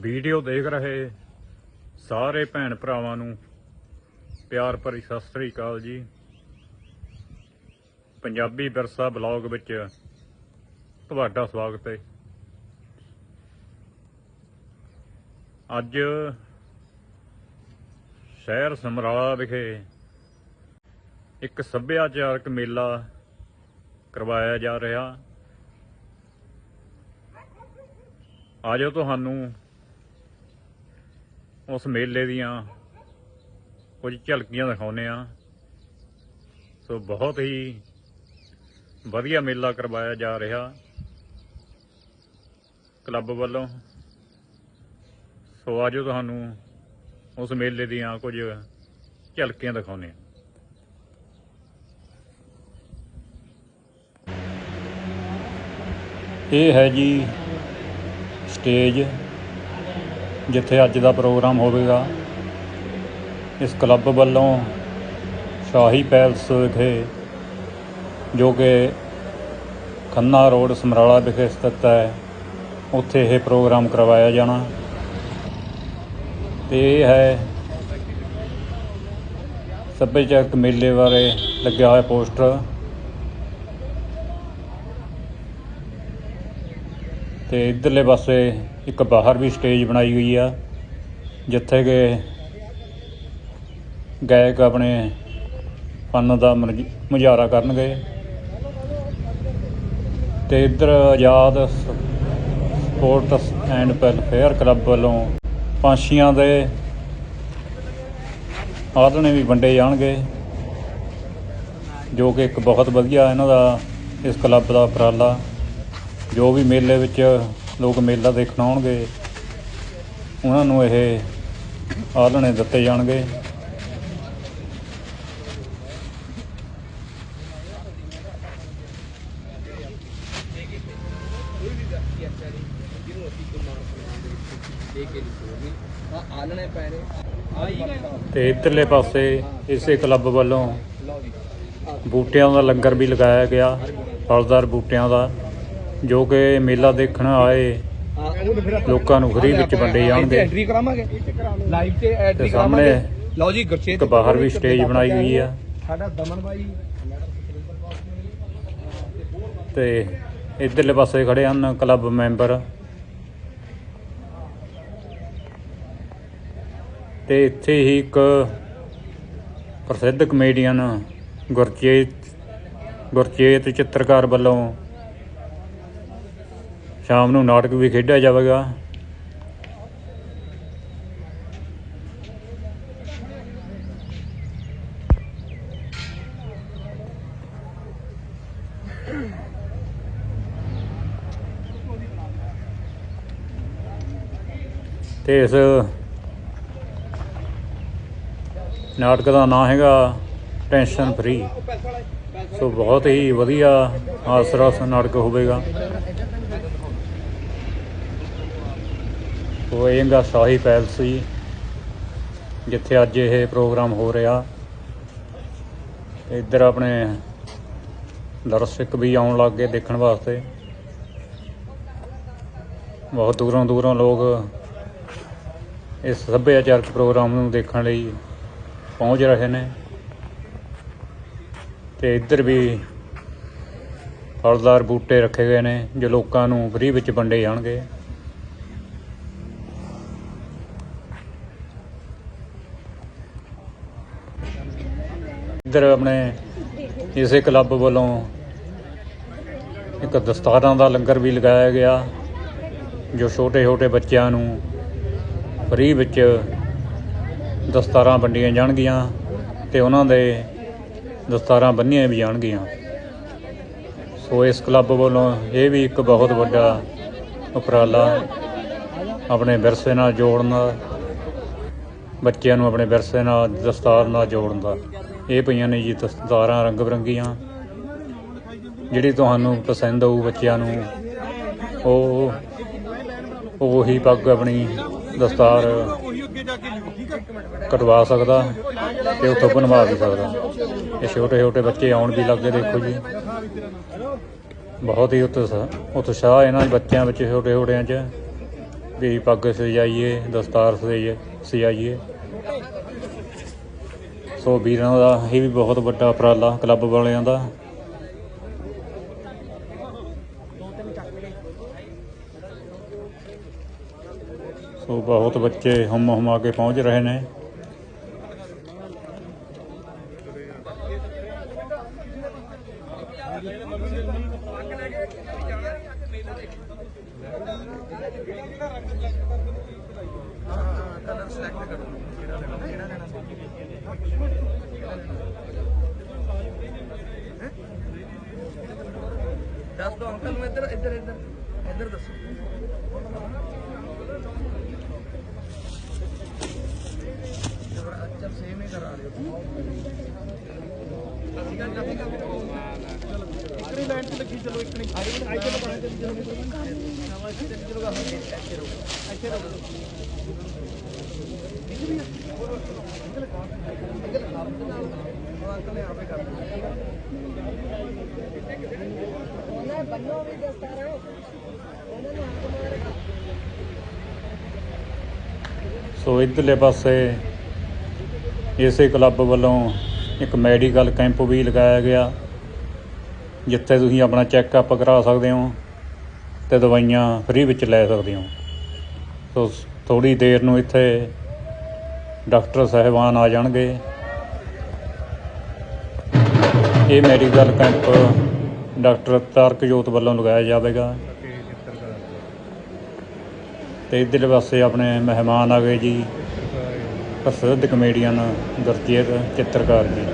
Video ਦੇਖ ਰਹੇ ਸਾਰੇ ਭੈਣ ਭਰਾਵਾਂ ਨੂੰ ਪਿਆਰ ਭਰੀ ਸਤਿ ਸ੍ਰੀ ਅਕਾਲ ਜੀ। ਪੰਜਾਬੀ ਵਿਰਸਾ ਬਲੌਗ ਵਿੱਚ ਤੁਹਾਡਾ ਸਵਾਗਤ ਹੈ। ਅੱਜ ਸ਼ਹਿਰ ਸਮਰਾਲਾ ਵਿਖੇ ਇੱਕ ਸੱਭਿਆਚਾਰਕ ਮੇਲਾ ਕਰਵਾਇਆ ਜਾ ਰਿਹਾ। ਆਜੋ ਤੁਹਾਨੂੰ ਉਸ ਮੇਲੇ ਦੀਆਂ ਕੁਝ ਝਲਕੀਆਂ ਦਿਖਾਉਨੇ ਆ ਸੋ ਬਹੁਤ ਹੀ ਵਧੀਆ ਮੇਲਾ ਕਰਵਾਇਆ ਜਾ ਰਿਹਾ। ਕਲੱਬ ਵੱਲੋਂ। ਸੋ ਆਜੋ ਤੁਹਾਨੂੰ ਉਸ ਮੇਲੇ ਦੀਆਂ ਕੁਝ ਝਲਕੀਆਂ ਦਿਖਾਉਨੇ ਆ ਇਹ ਹੈ ਜੀ ਸਟੇਜ ਜਿੱਥੇ ਅੱਜ ਦਾ ਪ੍ਰੋਗਰਾਮ ਹੋਵੇਗਾ, ਇਸ ਕਲੱਬ ਵੱਲੋਂ ਸ਼ਾਹੀ ਪੈਲਸ ਵਿਖੇ ਜੋ ਕਿ ਖੰਨਾ ਰੋਡ ਸਮਰਾਲਾ ਵਿਖੇ ਸਥਿਤ ਹੈ, ਉੱਥੇ ਇਹ ਪ੍ਰੋਗਰਾਮ ਕਰਵਾਇਆ ਜਾਣਾ। ਤੇ ਇਹ ਹੈ ਸੱਭਿਆਚਾਰਕ ਮੇਲੇ ਬਾਰੇ ਲੱਗਿਆ ਹੋਇਆ ਪੋਸਟਰ। ਤੇ ਇਧਰਲੇ ਪਾਸੇ ਇੱਕ ਬਾਹਰ ਵੀ ਸਟੇਜ ਬਣਾਈ ਹੋਈ ਆ, ਜਿੱਥੇ ਕਿ ਗਾਇਕ ਆਪਣੇ ਫਨ ਦਾ ਮੁਜ਼ਾਹਰਾ ਕਰਨਗੇ। ਤੇ ਇੱਧਰ Azad sports and welfare club ਵੱਲੋਂ ਪੰਛੀਆਂ ਦੇ ਆਦਣੇ ਵੀ ਵੰਡੇ ਜਾਣਗੇ, ਜੋ ਕਿ ਇੱਕ ਬਹੁਤ ਵਧੀਆ ਇਹਨਾਂ ਦਾ ਇਸ ਕਲੱਬ ਦਾ ਉਪਰਾਲਾ, ਜੋ ਵੀ ਮੇਲੇ ਵਿੱਚ ਲੋਕ ਮੇਲਾ ਦੇਖਣ ਆਉਣਗੇ। ਉਹਨਾਂ ਨੂੰ ਇਹ ਆਲਣੇ ਦਿੱਤੇ ਜਾਣਗੇ। ਆਲਣੇ ਪੈ ਤੇ ਇਧਰਲੇ ਪਾਸੇ ਇਸੇ ਕਲੱਬ ਵੱਲੋਂ ਬੂਟਿਆਂ ਦਾ ਲੰਗਰ ਵੀ ਲਗਾਇਆ ਗਿਆ। ਫਲਦਾਰ ਬੂਟਿਆਂ ਦਾ। ਜੋ ਕਿ ਮੇਲਾ ਦੇਖਣ ਆਏ ਲੋਕਾਂ ਨੂੰ ਫ੍ਰੀ ਵਿੱਚ ਵੰਡੇ ਜਾਣਗੇ ਐਂਟਰੀ ਕਰਾਵਾਂਗੇ? ਲਾਈਵ ਤੇ ਐਂਟਰੀ ਕਰਾਵਾਂਗੇ। ਲਓ ਜੀ ਗੁਰਚੇਤ ਬਾਹਰ ਵੀ ਸਟੇਜ ਬਣਾਈ ਹੋਈ ਆ। ਸਾਡਾ ਦਮਨ ਬਾਈ। ਤੇ ਇਧਰਲੇ ਪਾਸੇ ਖੜੇ ਹਨ ਕਲੱਬ ਮੈਂਬਰ। ਤੇ ਇੱਥੇ ਹੀ ਇੱਕ ਪ੍ਰਸਿੱਧ ਕਮੇਡੀਅਨ ਗੁਰਚੇਤ ਗੁਰਚੇਤ ਚਿੱਤਰਕਾਰ ਵੱਲੋਂ ਸ਼ਾਮ ਨੂੰ ਨਾਟਕ ਵੀ ਖੇਡਿਆ ਜਾਵੇਗਾ। ਤੇ ਇਸ ਨਾਟਕ ਦਾ ਨਾਮ ਹੈਗਾ ਟੈਨਸ਼ਨ ਫਰੀ ਸੋ ਬਹੁਤ ਹੀ ਵਧੀਆ ਹਾਸਰਸ ਨਾਟਕ ਹੋਵੇਗਾ। ਉਹ ਇਹਗਾ ਸ਼ਾਹੀ ਪੈਲਸ ਜੀ, ਜਿੱਥੇ ਅੱਜ ਇਹ ਪ੍ਰੋਗਰਾਮ ਹੋ ਰਿਹਾ। ਇੱਧਰ ਆਪਣੇ ਦਰਸ਼ਕ ਵੀ ਆਉਣ ਲੱਗ ਗਏ ਦੇਖਣ ਵਾਸਤੇ। ਬਹੁਤ ਦੂਰੋਂ ਦੂਰੋਂ ਲੋਕ ਇਸ ਸੱਭਿਆਚਾਰਕ ਪ੍ਰੋਗਰਾਮ ਨੂੰ ਦੇਖਣ ਲਈ ਪਹੁੰਚ ਰਹੇ ਨੇ। ਤੇ ਇੱਧਰ ਵੀ ਫਲਦਾਰ ਬੂਟੇ ਰੱਖੇ ਗਏ ਨੇ, ਜੋ ਲੋਕਾਂ ਨੂੰ ਫ੍ਰੀ ਵਿੱਚ ਵੰਡੇ ਜਾਣਗੇ। ਇੱਧਰ ਆਪਣੇ ਇਸੇ ਕਲੱਬ ਵੱਲੋਂ ਇੱਕ ਦਸਤਾਰਾਂ ਦਾ ਲੰਗਰ ਵੀ ਲਗਾਇਆ ਗਿਆ, ਜੋ ਛੋਟੇ ਛੋਟੇ ਬੱਚਿਆਂ ਨੂੰ ਫਰੀ ਵਿੱਚ ਦਸਤਾਰਾਂ ਵੰਡੀਆਂ ਜਾਣਗੀਆਂ ਤੇ ਉਹਨਾਂ ਦੇ ਦਸਤਾਰਾਂ ਬੰਨੀਆਂ ਵੀ ਜਾਣਗੀਆਂ। ਸੋ ਇਸ ਕਲੱਬ ਵੱਲੋਂ ਇਹ ਵੀ ਇੱਕ ਬਹੁਤ ਵੱਡਾ ਉਪਰਾਲਾ ਆਪਣੇ ਵਿਰਸੇ ਨਾਲ ਜੋੜਨ ਦਾ, ਬੱਚਿਆਂ ਨੂੰ ਆਪਣੇ ਵਿਰਸੇ ਨਾਲ, ਦਸਤਾਰ ਨਾਲ ਜੋੜਨ ਦਾ। ਇਹ ਪਈਆਂ ਨੇ ਜੀ ਦਸਤਾਰਾਂ ਰੰਗ ਬਰੰਗੀਆਂ। ਜਿਹੜੀ ਤੁਹਾਨੂੰ ਪਸੰਦ ਆਊ ਬੱਚਿਆਂ ਨੂੰ, ਉਹ, ਉਹੀ ਪੱਗ ਆਪਣੀ ਦਸਤਾਰ ਕਟਵਾ ਸਕਦਾ ਤੇ ਉੱਥੋਂ ਬਣਵਾ ਵੀ ਸਕਦਾ। ਇਹ ਛੋਟੇ ਛੋਟੇ ਬੱਚੇ ਆਉਣ ਵੀ ਲੱਗੇ ਦੇਖੋ ਜੀ। ਬਹੁਤ ਹੀ ਉਤਸ਼ਾਹ ਉਤਸ਼ਾਹ ਇਹਨਾਂ ਬੱਚਿਆਂ ਵਿੱਚ ਛੋਟੇ ਛੋਟਿਆਂ 'ਚ। ਵੀ ਪੱਗ ਸਜਾਈਏ, ਦਸਤਾਰ ਸਜਾਈਏ ਸਜਾਈਏ। ਸੋ ਵੀਰਾਂ ਦਾ ਇਹ ਵੀ ਬਹੁਤ ਵੱਡਾ ਉਪਰਾਲਾ ਕਲੱਬ ਵਾਲਿਆਂ ਦਾ। ਸੋ ਬਹੁਤ ਬੱਚੇ ਹਮ ਹਮਾ ਕੇ ਪਹੁੰਚ ਰਹੇ ਨੇ। ਇੱਧਰ ਇੱਧਰ ਇੱਧਰ। ਇੱਧਰ ਦੱਸੋ। ਚੱਲ ਸੇਮ ਹੀ ਕਰਾ ਲਿਓ। ਇਕੜੀ ਲਾਈਨ ਤੇ ਲੱਗੀ ਚਲੋ ਇਕੜੀ ਆਈ ਚਲੋ ਬਣਾ ਤੇ ਚਲੋ ਸ਼ਾਬਾਸ਼ ਤੇ ਚਲੋ ਗਾ ਇੱਥੇ ਰਹੋ ਇੱਥੇ ਰਹੋ ਅੰਕਲ ਨੇ। ਆਪੇ ਕਰ ਦਿੱਤਾ ਸੋ ਇਧਰਲੇ ਪਾਸੇ ਇਸੇ ਕਲੱਬ ਵੱਲੋਂ ਇੱਕ ਮੈਡੀਕਲ ਕੈਂਪ ਵੀ ਲਗਾਇਆ ਗਿਆ, ਜਿੱਥੇ ਤੁਸੀਂ ਆਪਣਾ ਚੈੱਕਅਪ ਕਰਾ ਸਕਦੇ ਹੋ ਤੇ ਦਵਾਈਆਂ ਫ੍ਰੀ ਵਿੱਚ ਲੈ ਸਕਦੇ ਹੋ। ਸੋ ਥੋੜੀ ਦੇਰ ਨੂੰ ਇੱਥੇ ਡਾਕਟਰ ਸਾਹਿਬਾਨ ਆ ਜਾਣਗੇ। ਇਹ ਮੈਡੀਕਲ ਕੈਂਪ ਡਾਕਟਰ ਤਾਰਕਜੋਤ ਵੱਲੋਂ ਲਗਾਇਆ ਜਾਵੇਗਾ। ਤੇ ਇਧਰਲੇ ਪਾਸੇ ਆਪਣੇ ਮਹਿਮਾਨ ਆ ਗਏ ਜੀ। ਪ੍ਰਸਿੱਧ ਕਮੇਡੀਅਨ ਗੁਰਜੀਤ ਚਿੱਤਰਕਾਰ ਜੀ।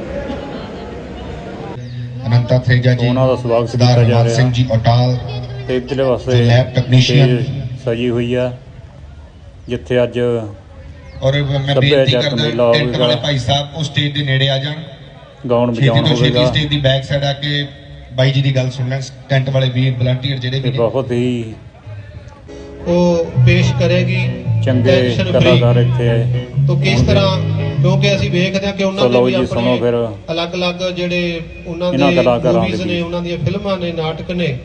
ਅਨੰਤਾ ਥੇਜਾ ਜੀ ਉਹਨਾਂ ਦਾ ਸਵਾਗਤ ਕੀਤਾ ਜਾ ਰਿਹਾ। ਸਿੰਘ ਜੀ ਅਟਾਲ ਤੇ ਇਧਰਲੇ ਪਾਸੇ technician ਸਟੇਜ ਸਜੀ ਹੋਈ ਆ ਜਿੱਥੇ ਅੱਜ ਔਰ ਮੈਂ ਬੇਨਤੀ ਕਰਦਾ ਟੈਂਟ। ਵਾਲੇ ਭਾਈ ਸਾਹਿਬ ਉਹ ਸਟੇਜ ਦੇ ਨੇੜੇ ਆ ਜਾਣ। ਗਾਉਣ ਛੇਤੀ ਹੋਵੇਗਾ। ਸਟੇਜ ਦੀ ਬੈਕ ਸਾਈਡ ਆ ਕੇ ਬਾਈ ਜੀ ਦੀ ਗੱਲ ਸੁਣ ਲੈਣ ਟੈਂਟ ਵਾਲੇ ਵੀਰ ਵਲੰਟੀਅਰ ਜਿਹੜੇ ਵੀ ਬਹੁਤ ਹੀ ਉਹ ਪੇਸ਼ ਕਰੇਗੀ ਚੰਗੇ। ਕਲਾਕਾਰ ਇੱਥੇ ਆਏ ਤੋ ਕਿਸ ਤਰ੍ਹਾਂ ਕਿਉਂਕਿ ਅਸੀਂ ਵੇਖਦੇ ਹਾਂ ਕਿ ਉਹਨਾਂ ਦੇ ਵੀ। ਆਪਣੇ ਅਲੱਗ-ਅਲੱਗ ਜਿਹੜੇ ਉਹਨਾਂ ਦੇ ਕਲਾਕਾਰਾਂ ਮੂਵੀਜ਼ ਨੇ। ਉਹਨਾਂ ਦੀਆਂ ਫਿਲਮਾਂ ਨੇ ਨਾਟਕ ਨੇ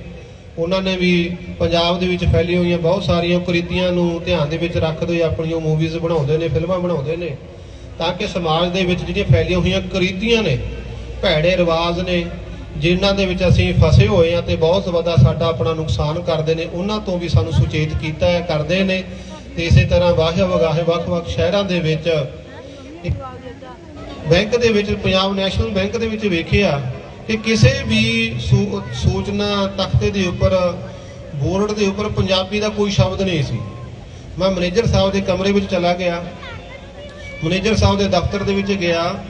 ਉਹਨਾਂ ਨੇ ਵੀ ਪੰਜਾਬ ਦੇ ਵਿੱਚ ਫੈਲੀ ਹੋਈਆਂ ਬਹੁਤ ਸਾਰੀਆਂ ਕੁਰੀਤੀਆਂ ਨੂੰ ਧਿਆਨ ਦੇ ਵਿੱਚ ਰੱਖਦੇ ਹੋਏ ਆਪਣੀਆਂ ਮੂਵੀਜ਼ ਬਣਾਉਂਦੇ ਨੇ ਫਿਲਮਾਂ ਬਣਾਉਂਦੇ ਨੇ ਤਾਂ ਕਿ ਸਮਾਜ ਦੇ ਵਿੱਚ ਜਿਹੜੀਆਂ ਫੈਲੀਆਂ ਹੋਈਆਂ ਕੁਰੀਤੀਆਂ ਨੇ ਭੈੜੇ ਰਿਵਾਜ ਨੇ ਜਿਨ੍ਹਾਂ ਦੇ ਵਿੱਚ ਅਸੀਂ ਫਸੇ ਹੋਏ ਆ ਤੇ ਬਹੁਤ ਵੱਡਾ ਸਾਡਾ ਆਪਣਾ ਨੁਕਸਾਨ ਕਰਦੇ ਨੇ, ਉਹਨਾਂ ਤੋਂ ਵੀ ਸਾਨੂੰ ਸੁਚੇਤ ਕੀਤਾ ਹੈ, ਕਰਦੇ ਨੇ ਤੇ ਇਸੇ ਤਰ੍ਹਾਂ ਵਾਹਿਆ ਵਗਾਹੇ ਵੱਖ-ਵੱਖ ਸ਼ਹਿਰਾਂ ਦੇ ਵਿੱਚ ਇੱਕ ਬੈਂਕ ਦੇ ਵਿੱਚ, ਪੰਜਾਬ ਨੈਸ਼ਨਲ ਬੈਂਕ ਦੇ ਵਿੱਚ ਵੇਖਿਆ ਕਿ ਕਿਸੇ ਵੀ ਸੂ- ਸੂਚਨਾ ਤਖਤੇ ਦੇ ਉੱਪਰ, ਬੋਰਡ ਦੇ ਉੱਪਰ ਪੰਜਾਬੀ ਦਾ ਕੋਈ ਸ਼ਬਦ ਨਹੀਂ ਸੀ। ਮੈਂ ਮੈਨੇਜਰ ਸਾਹਿਬ ਦੇ ਕਮਰੇ ਵਿੱਚ ਚਲਾ ਗਿਆ, ਮੈਨੇਜਰ ਸਾਹਿਬ ਦੇ ਦਫ਼ਤਰ ਦੇ ਵਿੱਚ ਗਿਆ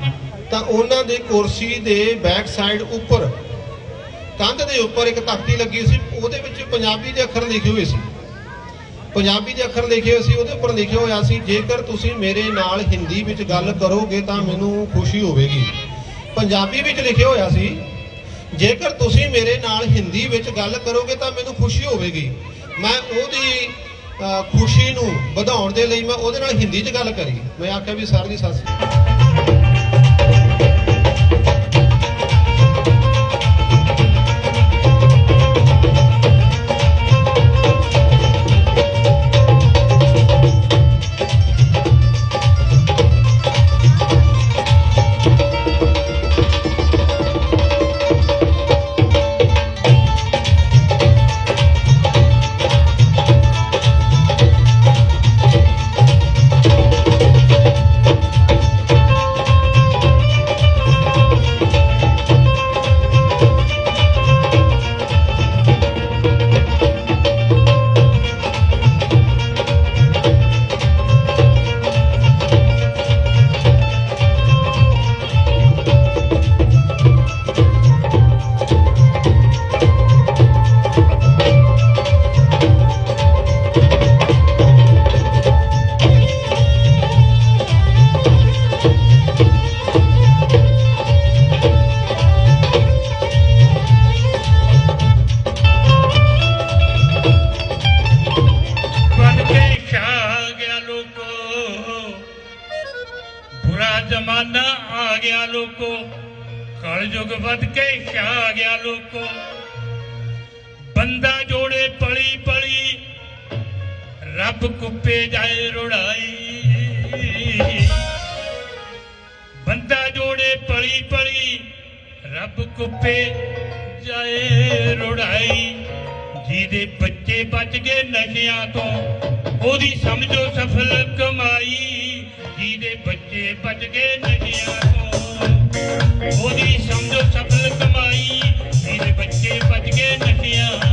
ਤਾਂ ਉਹਨਾਂ ਦੇ ਕੁਰਸੀ ਦੇ ਬੈਕ ਸਾਈਡ ਉੱਪਰ, ਕੰਧ ਦੇ ਉੱਪਰ ਇੱਕ ਤਖਤੀ ਲੱਗੀ ਸੀ, ਉਹਦੇ ਵਿੱਚ ਪੰਜਾਬੀ ਦੇ ਅੱਖਰ ਲਿਖੇ ਹੋਏ ਸੀ। ਪੰਜਾਬੀ ਦੇ ਅੱਖਰ ਲਿਖੇ ਹੋਏ ਸੀ, ਉਹਦੇ ਉੱਪਰ ਲਿਖਿਆ ਹੋਇਆ ਸੀ, ਜੇਕਰ ਤੁਸੀਂ ਮੇਰੇ ਨਾਲ ਹਿੰਦੀ ਵਿੱਚ ਗੱਲ ਕਰੋਗੇ ਤਾਂ ਮੈਨੂੰ ਖੁਸ਼ੀ ਹੋਵੇਗੀ। ਪੰਜਾਬੀ ਵਿੱਚ ਲਿਖਿਆ ਹੋਇਆ ਸੀ, ਜੇਕਰ ਤੁਸੀਂ ਮੇਰੇ ਨਾਲ ਹਿੰਦੀ ਵਿੱਚ ਗੱਲ ਕਰੋਗੇ ਤਾਂ ਮੈਨੂੰ ਖੁਸ਼ੀ ਹੋਵੇਗੀ। ਮੈਂ ਉਹਦੀ ਖੁਸ਼ੀ ਨੂੰ ਵਧਾਉਣ ਦੇ ਲਈ ਮੈਂ ਉਹਦੇ ਨਾਲ ਹਿੰਦੀ 'ਚ ਗੱਲ ਕਰੀ। ਮੈਂ ਆਖਿਆ ਵੀ, ਸਰ ਦੀ ਸੱਸ ਕਲਯੁਗ ਵਧ ਕੇ ਕਿਆ ਆ ਗਿਆ ਲੋਕੋ? ਬੰਦਾ ਜੋੜੇ ਪਲੀ ਪਲੀ, ਰੱਬ ਕੁੱਪੇ ਜਾਏ ਰੁੜਾਈ। ਬੰਦਾ ਜੋੜੇ ਪਲੀ ਪਲੀ, ਰੱਬ ਕੁੱਪੇ ਜਾਏ ਰੁੜਾਈ। ਜਿਹਦੇ ਬੱਚੇ ਬਚ ਗਏ ਨਸ਼ਿਆਂ ਤੋਂ, ਉਹਦੀ ਸਮਝੋ ਸਫਲ ਕਮਾਈ। ਜਿਹਦੇ ਬੱਚੇ ਬਚ ਗਏ ਨਸ਼ਿਆਂ ਉਹਦੀ ਸਮਝੋ ਸਫਲ ਕਮਾਈ। ਜਿਹਦੇ ਬੱਚੇ ਭੱਜ ਗਏ ਨਸ਼ਿਆਂ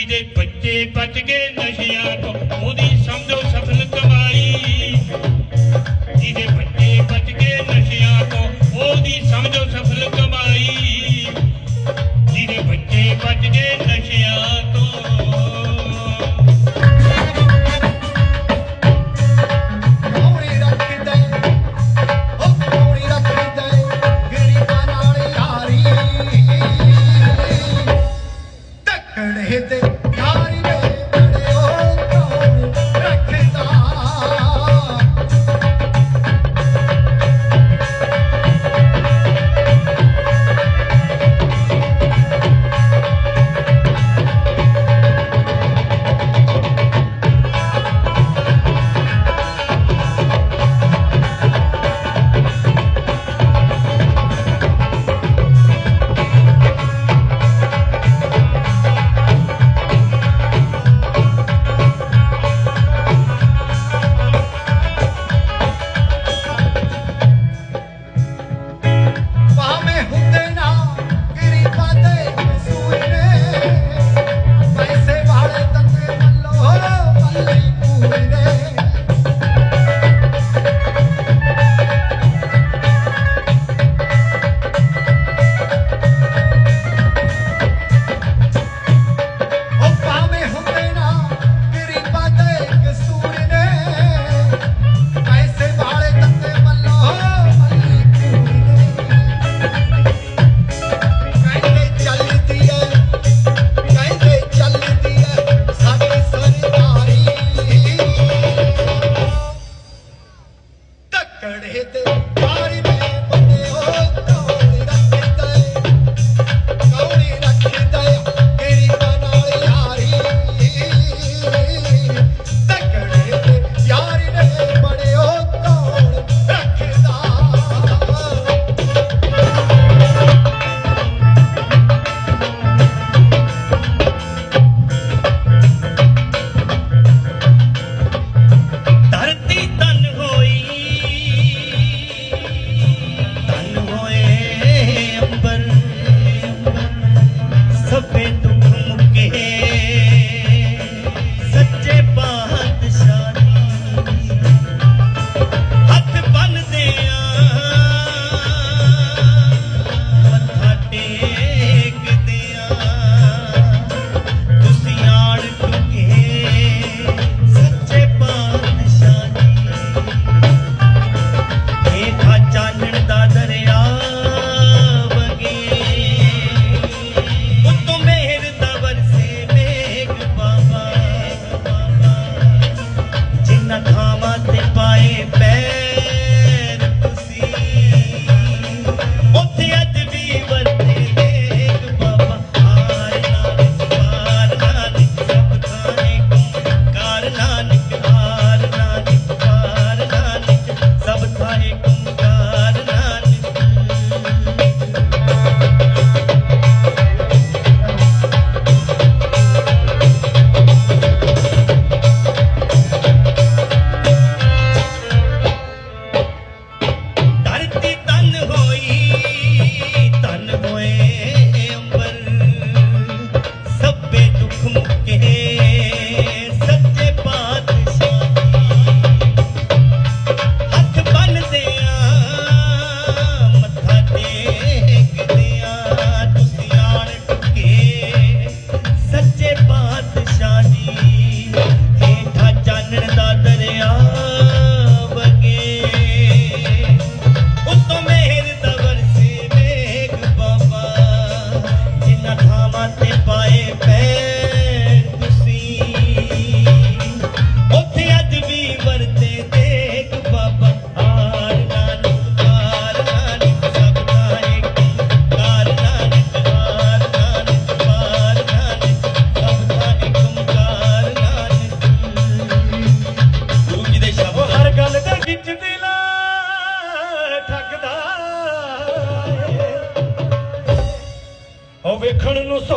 ਜਿਹਦੇ ਬੱਚੇ ਬਚ ਗਏ ਨਸ਼ਿਆਂ ਤੋਂ। ਉਹਦੀ ਸਮਝੋ ਸਫਲ ਕਮਾਈ। ਜਿਹਦੇ ਬੱਚੇ ਬਚ ਗਏ ਨਸ਼ਿਆਂ ਤੋਂ, ਉਹਦੀ ਸਮਝੋ ਸਫਲ ਕਮਾਈ। ਜਿਹਦੇ ਬੱਚੇ ਬਚ ਗਏ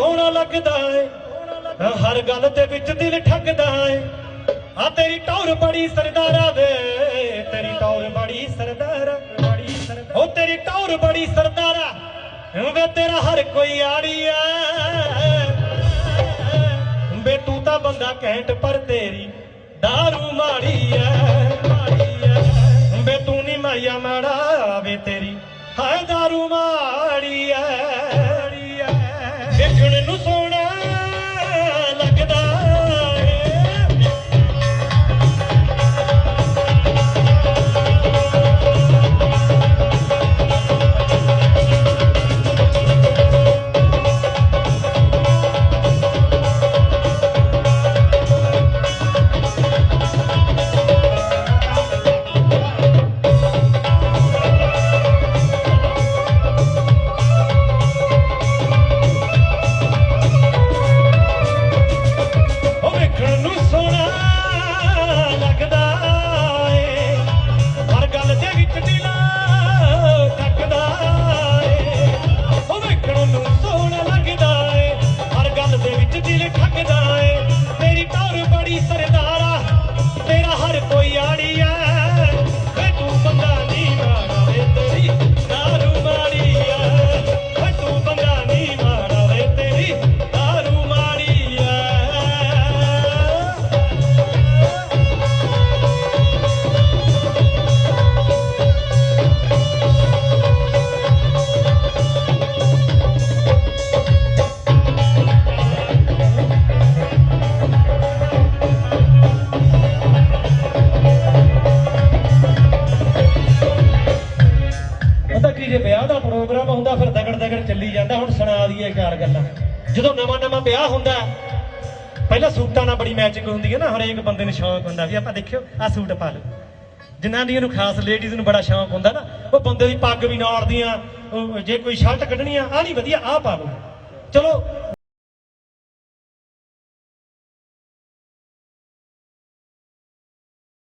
ਸੋਹਣਾ ਲੱਗਦਾ ਏ। ਹਰ ਗੱਲ ਦੇ ਵਿੱਚ ਦਿਲ ਠੱਗਦਾ ਏ। ਆ ਤੇਰੀ ਟੌਰ ਬੜੀ ਸਰਦਾਰਾ ਵੇ। ਤੇਰੀ ਟੌਰ ਬੜੀ ਸਰਦਾਰਾ ਬੜੀ ਸਰਦਾਰਾ। ਉਹ ਤੇਰੀ ਟੌਰ ਬੜੀ ਸਰਦਾਰਾ। ਵੇ ਤੇਰਾ ਹਰ ਕੋਈ ਆੜੀ ਐ ਵੇ ਤੂੰ ਤਾਂ ਬੰਦਾ ਘੈਂਟ ਪਰ ਤੇਰੀ ਦਾਰੂ ਮਾੜੀ ਐ ਮਾੜੀ ਤੂੰ ਨੀ ਮਾਇਆ ਮਾੜਾ। ਵੇ ਤੇਰੀ ਹਾਏ ਦਾਰੂ ਮਾੜੀ। ਹੁੰਦਾ। ਪਹਿਲਾਂ ਸੂਟਾਂ ਨਾਲ ਬੜੀ ਮੈਚਿੰਗ ਹੁੰਦੀ ਹੈ ਨਾ, ਹਰੇਕ ਬੰਦੇ ਨੂੰ ਸ਼ੌਂਕ ਹੁੰਦਾ ਵੀ ਆਪਾਂ ਦੇਖਿਓ ਆ ਸੂਟ ਪਾ ਲਓ। ਜਿਨ੍ਹਾਂ ਦੀਆਂ ਨੂੰ ਖਾਸ ਲੇਡੀਜ਼ ਨੂੰ ਬੜਾ ਸ਼ੌਂਕ ਹੁੰਦਾ ਨਾ, ਉਹ ਬੰਦੇ ਦੀ ਪੱਗ ਵੀ ਨਾੜਦੀਆਂ, ਉਹ ਜੇ ਕੋਈ ਸ਼ਰਟ ਕੱਢਣੀ ਆ ਆ ਨਹੀਂ ਵਧੀਆ ਆ ਪਾ ਲਓ। ਚਲੋ